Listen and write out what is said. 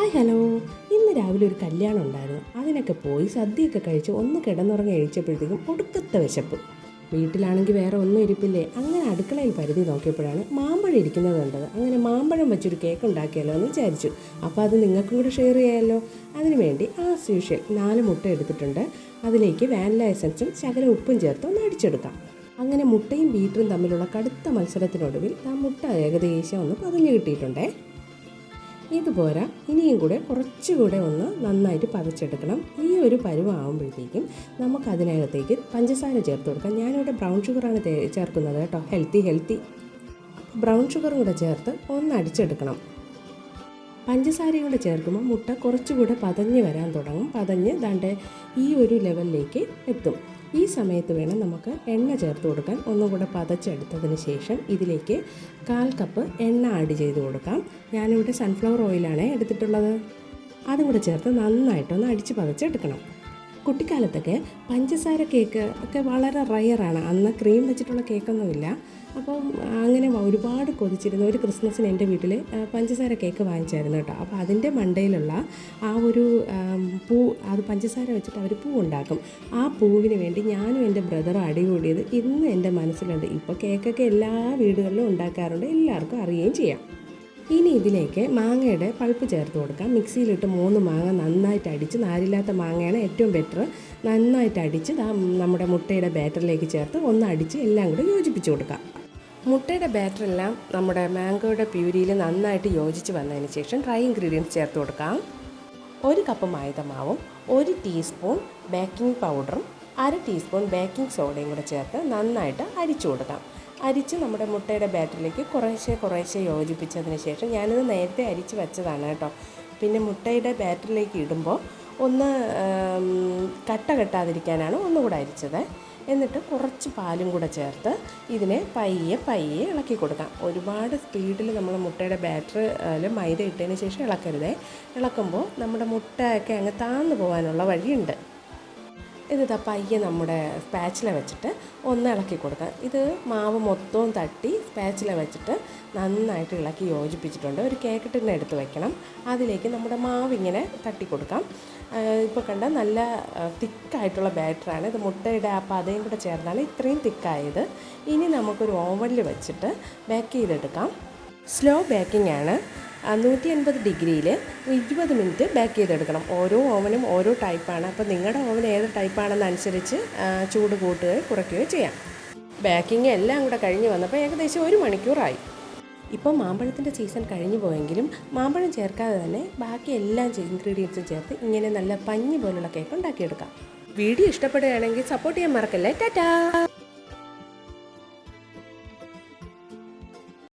Hi hello ഇന്ന് രാവിലെ ഒരു കല്യാണം ഉണ്ടായിരുന്നു. അതിനൊക്കെ പോയി സദ്യയൊക്കെ കഴിച്ച് ഒന്ന് കിടന്നുറങ്ങി കഴിച്ചപ്പോഴത്തേക്കും ഒടുക്കത്തെ വിശപ്പ്. വീട്ടിലാണെങ്കിൽ വേറെ ഒന്നും ഇരിപ്പില്ലേ? അങ്ങനെ അടുക്കളയിൽ പരിധി നോക്കിയപ്പോഴാണ് മാമ്പഴം ഇരിക്കുന്നത് കണ്ടത്. അങ്ങനെ മാമ്പഴം വെച്ചൊരു കേക്ക് ഉണ്ടാക്കിയാലോ എന്ന് വിചാരിച്ചു. അപ്പോൾ അത് നിങ്ങൾക്കും കൂടെ ഷെയർ ചെയ്യാമല്ലോ അതിനുവേണ്ടി ആസ് യൂഷ്വൽ നാല് മുട്ട എടുത്തിട്ടുണ്ട്. അതിലേക്ക് വാനില എസൻസും ശകല ഉപ്പും ചേർത്ത് ഒന്ന് അടിച്ചെടുക്കാം. അങ്ങനെ മുട്ടയും ബീറ്ററും തമ്മിലുള്ള കടുത്ത മത്സരത്തിനൊടുവിൽ ആ മുട്ട ഏകദേശം ഒന്ന് പതഞ്ഞു കിട്ടിയിട്ടുണ്ടേ. ഇതുപോരാ ഇനിയും കൂടെ കുറച്ചുകൂടെ ഒന്ന് നന്നായിട്ട് പതച്ചെടുക്കണം. ഈ ഒരു പരുവാകുമ്പോഴത്തേക്കും നമുക്ക് അതിനകത്തേക്ക് പഞ്ചസാര ചേർത്ത് കൊടുക്കാം. ഞാനിവിടെ ബ്രൗൺ ഷുഗറാണ് ചേർക്കുന്നത് കേട്ടോ. ഹെൽത്തി ഹെൽത്തി ബ്രൗൺ ഷുഗറും കൂടെ ചേർത്ത് ഒന്ന് അടിച്ചെടുക്കണം. പഞ്ചസാരയും കൂടെ ചേർക്കുമ്പോൾ മുട്ട കുറച്ചുകൂടെ പതഞ്ഞ് വരാൻ തുടങ്ങും. പതഞ്ഞ് ദാണ്ട് ഈ ഒരു ലെവലിലേക്ക് എത്തും. ഈ സമയത്ത് വേണം നമുക്ക് എണ്ണ ചേർത്ത് കൊടുക്കാൻ. ഒന്നും കൂടെ പതച്ചെടുത്തതിന് ശേഷം ഇതിലേക്ക് കാൽ കപ്പ് എണ്ണ ആഡ് ചെയ്ത് കൊടുക്കാം. ഞാനിവിടെ സൺഫ്ലവർ ഓയിലാണ് എടുത്തിട്ടുള്ളത്. അതും കൂടെ ചേർത്ത് നന്നായിട്ടൊന്ന് അടിച്ച് പതച്ചെടുക്കണം. കുട്ടിക്കാലത്തൊക്കെ പഞ്ചസാര കേക്ക് ഒക്കെ വളരെ റയറാണ് അന്ന് ക്രീം വെച്ചിട്ടുള്ള കേക്കൊന്നുമില്ല അപ്പം അങ്ങനെ ഒരുപാട് കൊതിച്ചിരുന്ന ഒരു ക്രിസ്മസിന് എന്റെ വീട്ടിൽ പഞ്ചസാര കേക്ക് വാങ്ങിച്ചായിരുന്നു കേട്ടോ. അപ്പോൾ അതിന്റെ മണ്ടയിലുള്ള ആ ഒരു പൂ അത് പഞ്ചസാര വെച്ചിട്ട് അവർ പൂ ഉണ്ടാക്കും ആ പൂവിന് വേണ്ടി ഞാനും എന്റെ ബ്രദറും അടികൂടിയത് ഇന്ന് എന്റെ മനസ്സിലുണ്ട്. ഇപ്പോൾ കേക്കൊക്കെ എല്ലാ വീടുകളിലും ഉണ്ടാക്കാറുണ്ട്. എല്ലാവർക്കും അറിയുകയും ചെയ്യാം. ഇനി ഇതിലേക്ക് മാങ്ങയുടെ പൾപ്പ് ചേർത്ത് കൊടുക്കാം. മിക്സിയിലിട്ട് മൂന്ന് മാങ്ങ നന്നായിട്ട് അടിച്ച് നാരില്ലാത്ത മാങ്ങയാണ് ഏറ്റവും ബെറ്റർ നന്നായിട്ട് അടിച്ച് നമ്മുടെ മുട്ടയുടെ ബാറ്ററിലേക്ക് ചേർത്ത് ഒന്ന് അടിച്ച് എല്ലാം കൂടി യോജിപ്പിച്ച് കൊടുക്കാം. മുട്ടയുടെ ബാറ്ററെല്ലാം നമ്മുടെ മാംഗോയുടെ പ്യൂരിയിൽ നന്നായിട്ട് യോജിച്ച് വന്നതിന് ശേഷം ഡ്രൈ ഇൻഗ്രീഡിയൻസ് ചേർത്ത് കൊടുക്കാം. ഒരു കപ്പ് മൈദമാവും ഒരു ടീസ്പൂൺ ബേക്കിംഗ് പൗഡറും അര ടീസ്പൂൺ ബേക്കിംഗ് സോഡയും കൂടെ ചേർത്ത് നന്നായിട്ട് അരിച്ചു കൊടുക്കാം. അരിച്ച് നമ്മുടെ മുട്ടയുടെ ബാറ്ററിലേക്ക് കുറേശ്ശെ കുറേശ്ശെ യോജിപ്പിച്ചതിന് ശേഷം ഞാനിത് നേരത്തെ അരിച്ച് വെച്ചതാണ് കേട്ടോ. പിന്നെ മുട്ടയുടെ ബാറ്ററിലേക്ക് ഇടുമ്പോൾ ഒന്ന് കട്ട കെട്ടാതിരിക്കാനാണ് ഒന്നുകൂടെ അരിച്ചത്. എന്നിട്ട് കുറച്ച് പാലും കൂടെ ചേർത്ത് ഇതിനെ പയ്യെ പയ്യെ ഇളക്കി കൊടുക്കാം. ഒരുപാട് സ്പീഡിൽ നമ്മൾ മുട്ടയുടെ ബാറ്ററിൽ മൈദ ഇട്ടതിന് ശേഷം ഇളക്കരുതേ. ഇളക്കുമ്പോൾ നമ്മുടെ മുട്ടയൊക്കെ അങ്ങ് താന്നു പോകാനുള്ള വഴിയുണ്ട്. ഇത് ഇതാ പയ്യെ നമ്മുടെ സ്പാച്ചില വെച്ചിട്ട് ഒന്ന് ഇളക്കി കൊടുക്കാം. ഇത് മാവ് മൊത്തവും തട്ടി സ്പാച്ചില വെച്ചിട്ട് നന്നായിട്ട് ഇളക്കി യോജിപ്പിച്ചിട്ടുണ്ട്. ഒരു കേക്ക് എടുത്ത് വെക്കണം. അതിലേക്ക് നമ്മുടെ മാവ് ഇങ്ങനെ തട്ടി കൊടുക്കാം. ഇപ്പോൾ കണ്ട നല്ല തിക്കായിട്ടുള്ള ബാറ്ററാണ് ഇത് മുട്ടയുടെ ആ പതയും കൂടെ ചേർന്നാണ് ഇത്രയും തിക്കായത്. ഇനി നമുക്കൊരു ഓവനിൽ വെച്ചിട്ട് ബേക്ക് ചെയ്തെടുക്കാം. സ്ലോ ബേക്കിംഗ് ആണ്. നൂറ്റി എൺപത് ഡിഗ്രിയിൽ ഇരുപത് മിനിറ്റ് ബേക്ക് ചെയ്തെടുക്കണം. ഓരോ ഓവനും ഓരോ ടൈപ്പാണ് അപ്പോൾ നിങ്ങളുടെ ഓവൻ ഏത് ടൈപ്പാണെന്നനുസരിച്ച് ചൂട് കൂട്ടുകയോ കുറയ്ക്കുകയോ ചെയ്യാം. ബേക്കിംഗ് എല്ലാം കൂടെ കഴിഞ്ഞ് വന്നപ്പോൾ ഏകദേശം ഒരു മണിക്കൂറായി. ഇപ്പോൾ മാമ്പഴത്തിന്റെ സീസൺ കഴിഞ്ഞു പോയെങ്കിലും മാമ്പഴം ചേർക്കാതെ തന്നെ ബാക്കി എല്ലാ ഇൻഗ്രീഡിയൻസും ചേർത്ത് ഇങ്ങനെ നല്ല പഞ്ഞി പോലുള്ള കേക്ക് ഉണ്ടാക്കിയെടുക്കാം. വീഡിയോ ഇഷ്ടപ്പെടുകയാണെങ്കിൽ സപ്പോർട്ട് ചെയ്യാൻ മറക്കല്ലേ. ടാറ്റാ!